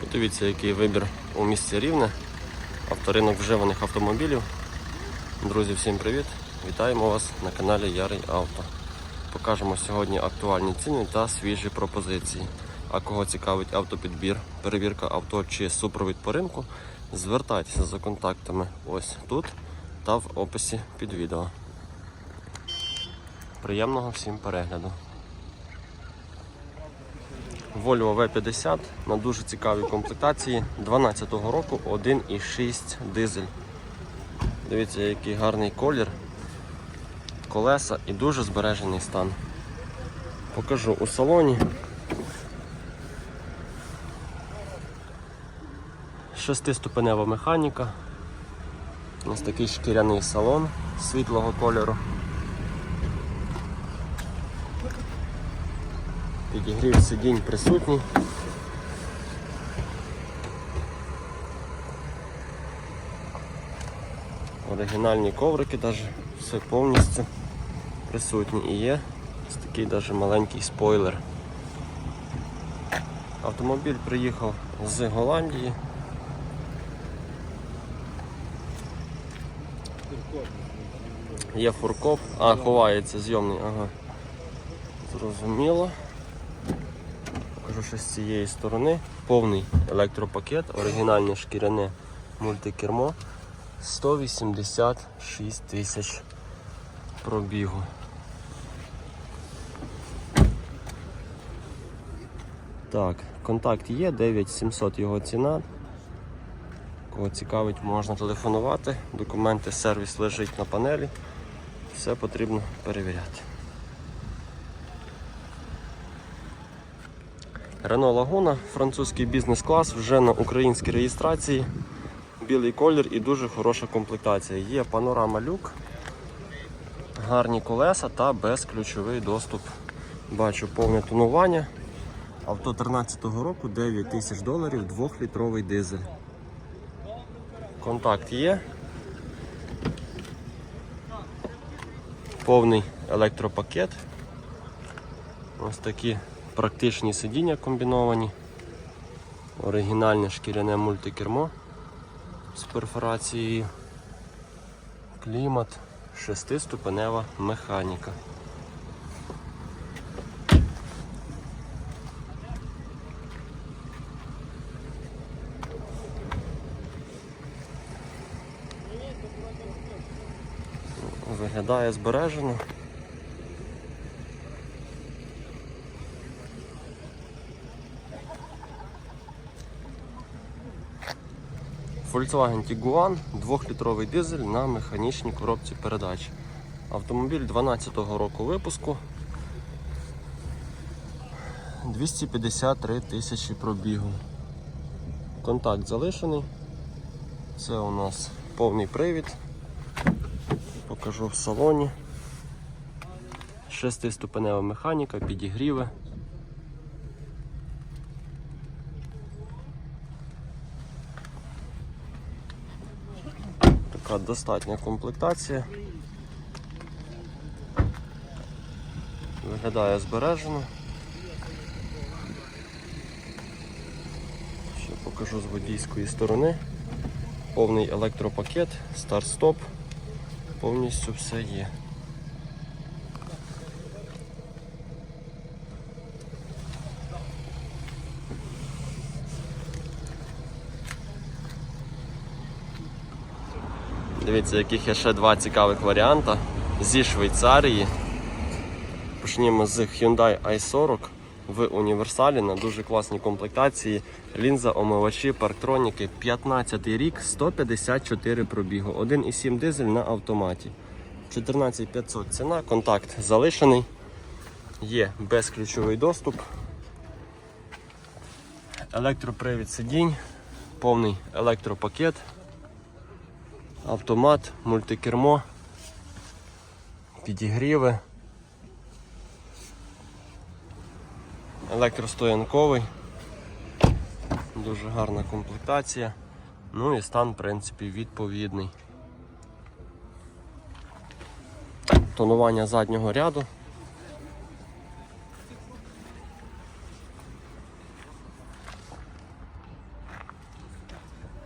Подивіться, який вибір у місті Рівне. Авторинок вживаних автомобілів. Друзі, всім привіт! Вітаємо вас на каналі Ярий Авто. Покажемо сьогодні актуальні ціни та свіжі пропозиції. А кого цікавить автопідбір, перевірка авто чи супровід по ринку, звертайтеся за контактами ось тут та в описі під відео. Приємного всім перегляду. Volvo V50 на дуже цікавій комплектації 12-го року 1,6 дизель. Дивіться, який гарний колір, колеса і дуже збережений стан. Покажу у салоні. Шестиступенева механіка. Ось такий шкіряний салон світлого кольору. Підігрів сидінь присутній. Оригінальні коврики навіть все повністю присутні і є ось такий навіть маленький спойлер. Автомобіль приїхав з Голландії. Є фуркоп, а ховається зйомний, ага. Зрозуміло. Покажу ще з цієї сторони. Повний електропакет, оригінальне шкіряне мультикермо. 186 тисяч пробігу. Так, контакт є, 9700 його ціна. Кого цікавить, можна телефонувати. Документи, сервіс лежить на панелі. Все потрібно перевіряти. Renault Laguna, французький бізнес-клас, вже на українській реєстрації. Білий колір і дуже хороша комплектація. Є панорама люк, гарні колеса та безключовий доступ. Бачу повне тонування. Авто 13-го року 9 тисяч доларів, 2-літровий дизель. Контакт є. Повний електропакет. Ось такі практичні сидіння комбіновані. Оригінальне шкіряне мультикермо з перфорацією. Клімат, шестиступенева механіка. Виглядає збережено. Volkswagen Tiguan 2-літровий дизель на механічній коробці передач. Автомобіль 12-го року випуску. 253 тисячі пробігу. Контакт залишений. Це у нас повний привід. Покажу в салоні. Шестиступенева механіка, підігріви. Така достатня комплектація. Виглядає збережено. Ще покажу з водійської сторони. Повний електропакет, старт-стоп, повністю все є. Дивіться, яких є ще два цікавих варіанта зі Швейцарії. Почнімо з Hyundai i40 в універсалі на дуже класній комплектації. Лінза, омивачі, парктроніки, 15 рік, 154 пробігу, 1,7 дизель на автоматі. 14500 ціна, контакт залишений. Є безключовий доступ. Електропривід сидінь, повний електропакет автомат, мультикермо, підігріви, електростоянковий, дуже гарна комплектація, ну і стан, в принципі, відповідний. Тонування заднього ряду.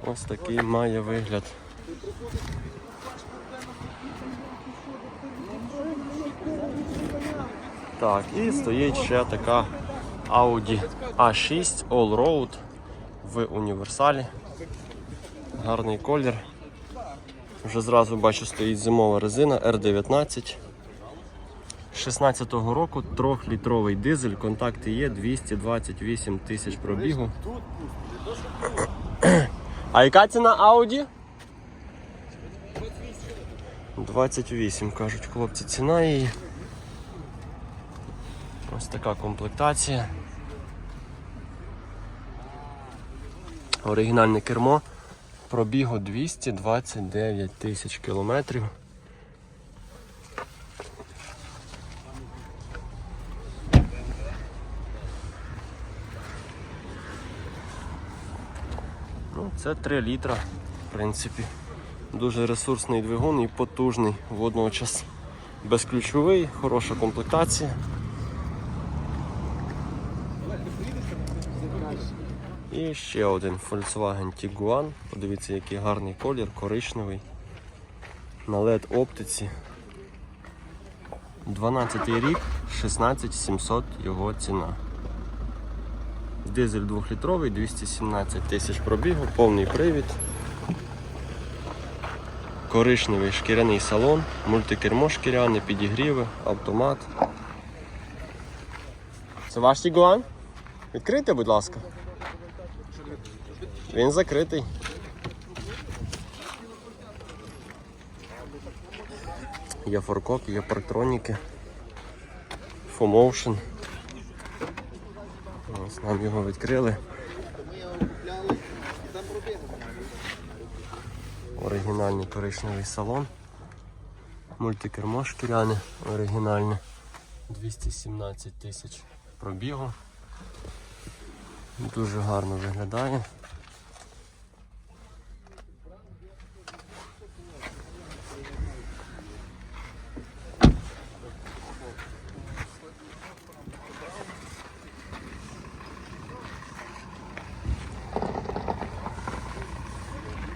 Ось такий має вигляд. Так, і стоїть ще така Audi A6 Allroad в універсалі. Гарний колір. Вже зразу бачу стоїть зимова резина R19. 16-го року 3-літровий дизель, контакти є 228 тисяч пробігу. А яка ціна Audi? 28, кажуть хлопці, ціна її. Ось така комплектація. Оригінальне кермо. Пробігу 229 тисяч кілометрів. Ну, це 3 літра, в принципі. Дуже ресурсний двигун і потужний водночас. Безключовий, хороша комплектація. І ще один Volkswagen Tiguan. Подивіться, який гарний колір, коричневий. На LED оптиці. 12 рік, 16 700 його ціна. Дизель 2-літровий, 217 тисяч пробігу, повний привід. Коричневий шкіряний салон, мультикермо шкіряне, підігріви, автомат. Це ваш Тігуан? Відкрийте, будь ласка. Він закритий. Є форкоп, є парктроніки. Фомоушен. Ось нам його відкрили. Оригінальний коричневий салон. Мультикермо шкіряне, оригінальне. 217 тисяч пробігу. Дуже гарно виглядає.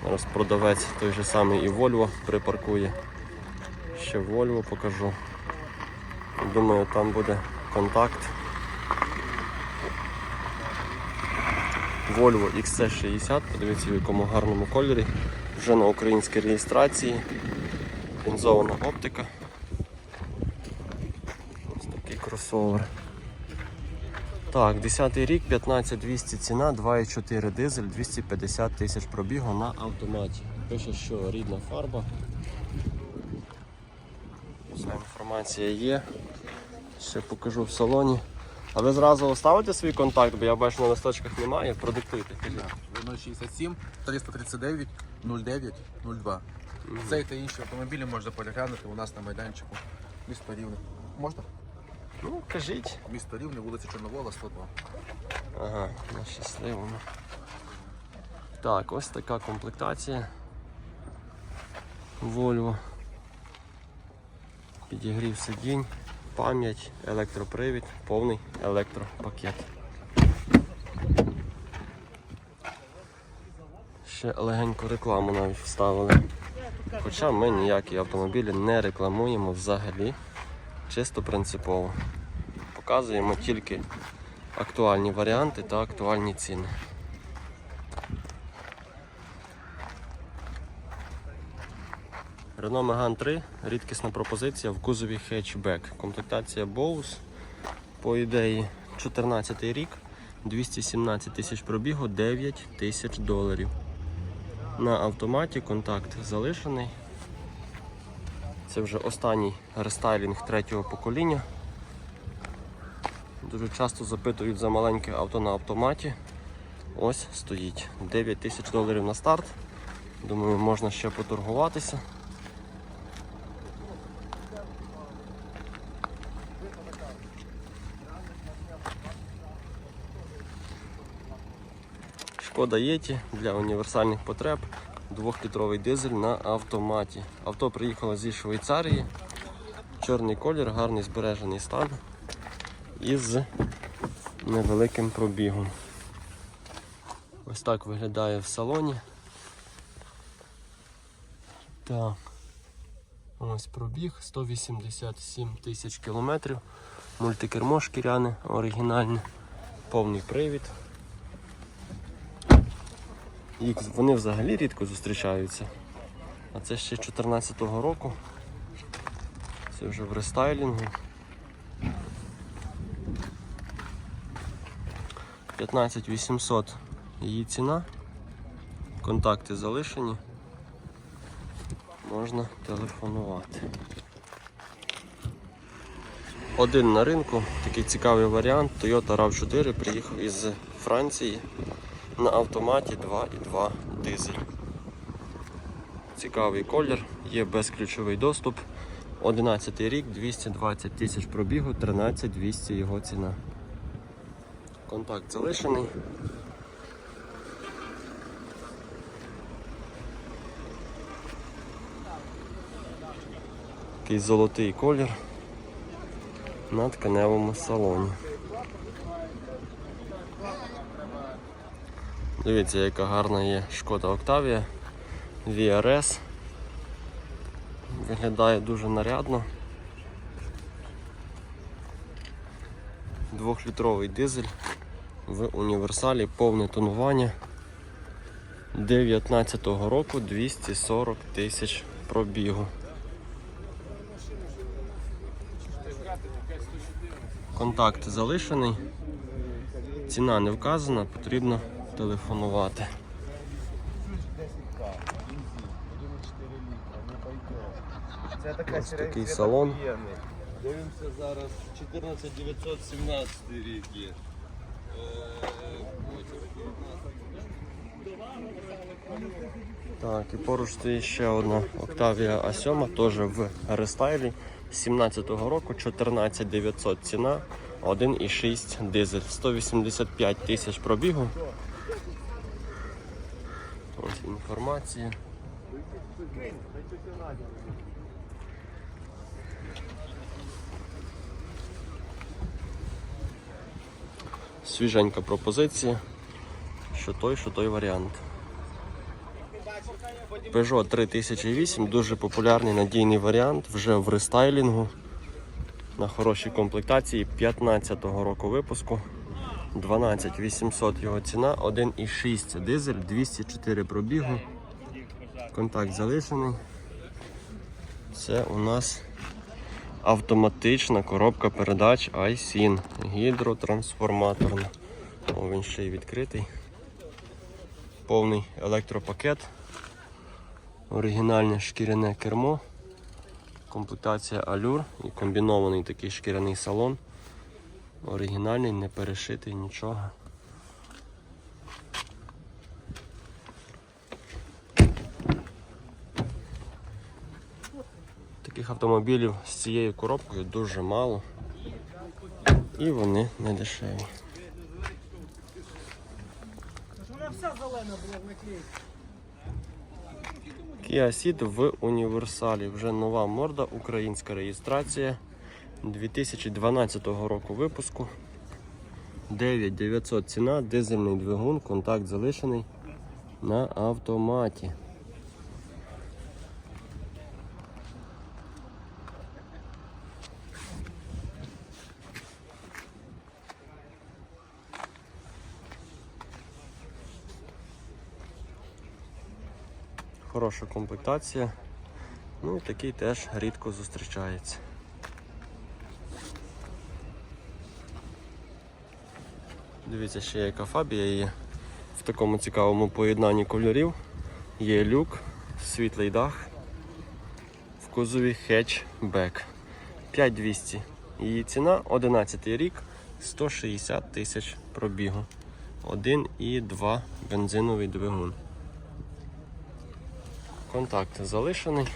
Зараз продавець той же самий і Volvo припаркує. Ще Volvo покажу. Думаю, там буде контакт. Volvo XC60, подивіться в якому гарному кольорі. Вже на українській реєстрації. Лінзована оптика. Ось такий кросовер. Так, 10 рік, 15200 ціна, 2,4 дизель, 250 тисяч пробігу на автоматі. Пише, що рідна фарба. Вся інформація є. Ще покажу в салоні. А ви зразу оставите свій контакт, бо я бачу на листочках немає, продиктуйте. 067 339 09 02. Цей та інші автомобілі можна переглянути у нас на майданчику. Місто Рівне. Можна? Ну, кажіть. Місто Рівне, вулиця Чорновола, 102. Ага, на щасливому. Так, ось така комплектація. Volvo. Підігрів сидінь, пам'ять, електропривід, повний електропакет. Ще легеньку рекламу навіть вставили. Хоча ми ніякі автомобілі не рекламуємо взагалі, чисто принципово. Показуємо тільки актуальні варіанти та актуальні ціни. Renault Megane 3 рідкісна пропозиція в кузові хетчбек. Комплектація Bose. По ідеї 14 рік, 217 тисяч пробігу, 9 тисяч доларів. На автоматі контакт залишений. Це вже останній рестайлінг третього покоління. Дуже часто запитують за маленьке авто на автоматі. Ось стоїть. 9 тисяч доларів на старт. Думаю, можна ще поторгуватися. Шкода Єті для універсальних потреб. Двохлітровий дизель на автоматі. Авто приїхало зі Швейцарії. Чорний колір, гарний збережений стан із невеликим пробігом. Ось так виглядає в салоні. Так. Ось пробіг 187 тисяч кілометрів. Мультикермо шкіряне, оригінальне, повний привід. Їх вони взагалі рідко зустрічаються. А це ще 2014 року. Це вже в рестайлінгу. 15 800 її ціна. Контакти залишені. Можна телефонувати. Один на ринку, такий цікавий варіант. Toyota RAV4 приїхав із Франції на автоматі 2.2 дизель. Цікавий колір, є безключовий доступ. 11 рік, 220 тисяч пробігу, 13 200 його ціна. Контакт залишений. Такий золотий колір на тканевому салоні. Дивіться, яка гарна є шкода Октавія VRS. Виглядає дуже нарядно. Двохлітровий дизель в універсалі, повне тонування 19-го року 240 тисяч пробігу. Контакт залишений. Ціна не вказана, потрібно телефонувати. Це така Ось такий салон. Дивимося зараз 14917 рік є. Так, і поруч стоїть ще одна Octavia A7, теж в рестайлі 17-го року, 14900 ціна, 1,6 дизель, 185 тисяч пробігу. Ось інформація. Свіженька пропозиція. Що той, що той варіант. Peugeot 3008 дуже популярний надійний варіант вже в рестайлінгу на хорошій комплектації 15-го року випуску. 12 800 його ціна, 1,6 дизель, 204 пробігу. Контакт залишений. Це у нас автоматична коробка передач iSIN, гідротрансформаторна. О, він ще й відкритий. Повний електропакет. Оригінальне шкіряне кермо, комплектація алюр і комбінований такий шкіряний салон. Оригінальний, не перешитий нічого. Таких автомобілів з цією коробкою дуже мало. І вони не дешеві. Ceed в універсалі. Вже нова морда, українська реєстрація 2012 року випуску. 9900 ціна, дизельний двигун, контакт залишений на автоматі. Хороша комплектація. Ну і такий теж рідко зустрічається. Дивіться, ще яка фабія є в такому цікавому поєднанні кольорів. Є люк, світлий дах, в кузові хетчбек. 5200. Її ціна 11 рік, 160 тисяч пробігу. 1,2 бензиновий двигун. Контакт залишений.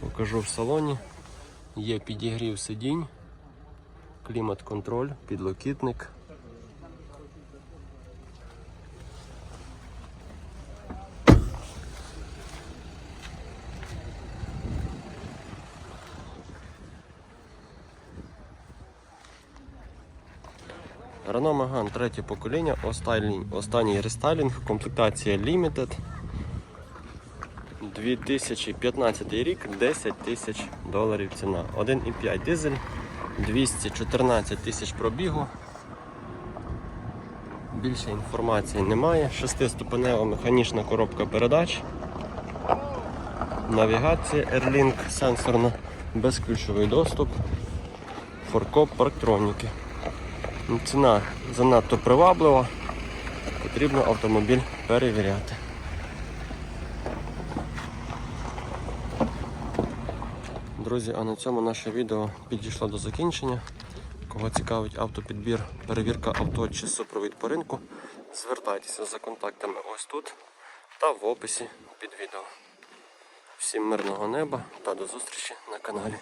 Покажу в салоні. Є підігрів сидінь, клімат-контроль, підлокітник. Renault Megane третє покоління, останній, останній рестайлінг, комплектація Limited. 2015 рік 10 тисяч доларів ціна. 1,5 дизель, 214 тисяч пробігу. Більше інформації немає. Шестиступенева механічна коробка передач. Навігація Airlink сенсорна, безключовий доступ, форкоп, парктроніки. Ціна занадто приваблива, потрібно автомобіль перевіряти. Друзі, а на цьому наше відео підійшло до закінчення. Кого цікавить автопідбір, перевірка авто чи супровід по ринку, звертайтеся за контактами ось тут та в описі під відео. Всім мирного неба та до зустрічі на каналі.